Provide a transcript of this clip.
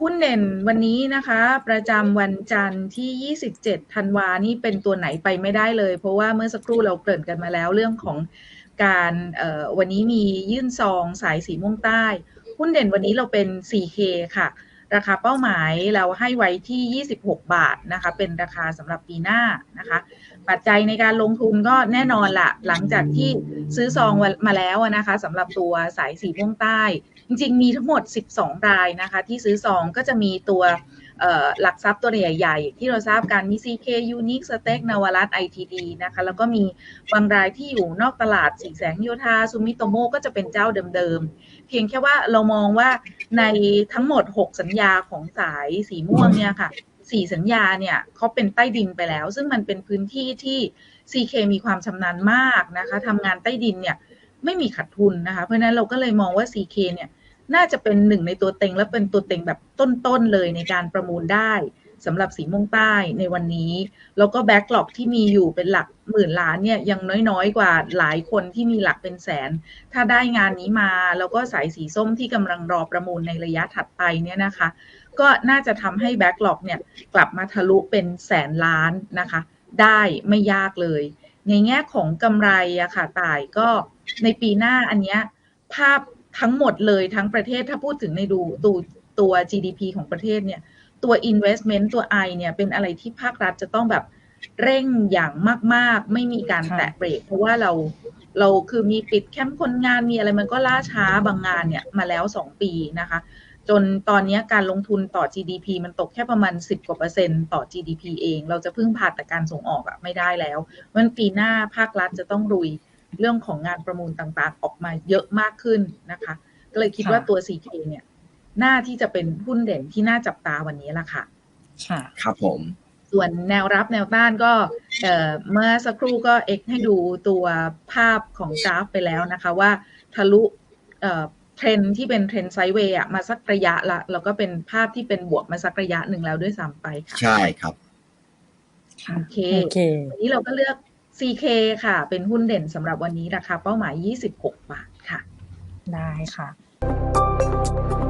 หุ้นเด่นวันนี้นะคะ ประจำวันจันทร์ที่ 27 ธันวานี่เป็นตัวไหนไปไม่ได้เลย เพราะว่าเมื่อสักครู่เราเกริ่นกันมาแล้วเรื่องของการวันนี้มียื่นซองสายสีม่วงใต้ หุ้นเด่นวันนี้เราเป็น 4K ค่ะ ราคาเป้าหมายเราให้ไว้ที่ 26 บาทนะคะ เป็นราคาสำหรับปีหน้านะคะ ปัจจัยในการลงทุนก็แน่นอนละหลังจากที่ซื้อซองมาแล้วนะคะสำหรับตัวสายสีม่วงใต้ จริงๆ มีทั้งหมด 12 รายนะคะ ที่ซื้อซองก็จะมีตัว หลักทรัพย์ตัวใหญ่ๆ ที่เราทราบกันมี CK Unique Stack นวรัต ITD นะคะ แล้วก็มีบางรายที่อยู่นอกตลาดสีแสงโยธาซูมิโตโมก็จะเป็นเจ้าเดิมๆ เพียงแค่ว่าเรามองว่าในทั้งหมด 6 สัญญาของสายสีม่วงเนี่ยค่ะสี่สัญญาเนี่ยเขาเป็นใต้ดินไปแล้ว ซึ่งมันเป็นพื้นที่ที่ CK มีความชำนาญมากนะคะทำงานใต้ดินเนี่ยไม่มีขาดทุนนะคะ เพราะฉะนั้นเราก็เลยมองว่า CK เนี่ย น่าจะเป็นหนึ่งในตัวเต็ง และเป็นตัวเต็งแบบต้นๆเลยในการประมูลได้สำหรับสีม่วงใต้ในวันนี้ แล้วก็แบ็กหลอกที่มีอยู่เป็นหลักหมื่นล้านเนี่ยยังน้อยๆ กว่าหลายคนที่มีหลักเป็นแสน ถ้าได้งานนี้มา แล้วก็สายสีส้มที่กำลังรอประมูลในระยะถัดไปเนี่ยนะคะ ก็น่าจะทำให้แบ็กหลอกเนี่ยกลับมาทะลุเป็นแสนล้านนะคะ ได้ไม่ยากเลย ในแง่ของกำไรอะค่ะตายก็ในปีหน้าอันเนี้ยภาพ ทั้งหมดเลยทั้งประเทศถ้าพูดถึงในดูตัวตัว GDP ของประเทศเนี่ย ตัว investment ตัว I เนี่ย เป็นอะไรที่ภาครัฐจะต้องแบบเร่งอย่างมาก ๆ ไม่มีการค่ะแตะเบรก เพราะว่าเราเราคือมีปิดแคมป์คนงานมีอะไรมันก็ล่าช้าบางงานเนี่ย มาแล้ว2ปีนะคะ จนตอนนี้การลงทุนต่อ GDP มันตกแค่ประมาณ 10 กว่าเปอร์เซ็นต์ต่อ GDP เอง เราจะพึ่งพาแต่การส่งออกอะไม่ได้แล้วมันปีหน้าภาครัฐจะต้องรุย เรื่องของงานประมูลต่างๆ ออกมาเยอะมากขึ้นนะคะ ก็เลยคิดว่าตัว CK เนี่ยน่าที่จะเป็นหุ้นเด่นที่น่าจับตาวันนี้ละค่ะ ค่ะ ครับผม ส่วนแนวรับแนวต้านก็เอ่อเมื่อสักครู่ก็เอ็กให้ดูตัวภาพของกราฟไปแล้วนะคะ ว่าทะลุเอ่อเทรนด์ที่เป็นเทรนด์ไซด์เวย์อะมาสักระยะละแล้วก็เป็นภาพที่เป็นบวกมาสักระยะหนึ่งแล้วด้วยซ้ำไปค่ะ ใช่ครับ โอเคโอเควันนี้เราก็เลือก CK ค่ะ เป็นหุ้นเด่นสำหรับวันนี้ราคาเป้าหมาย 26 บาทค่ะ ได้ค่ะ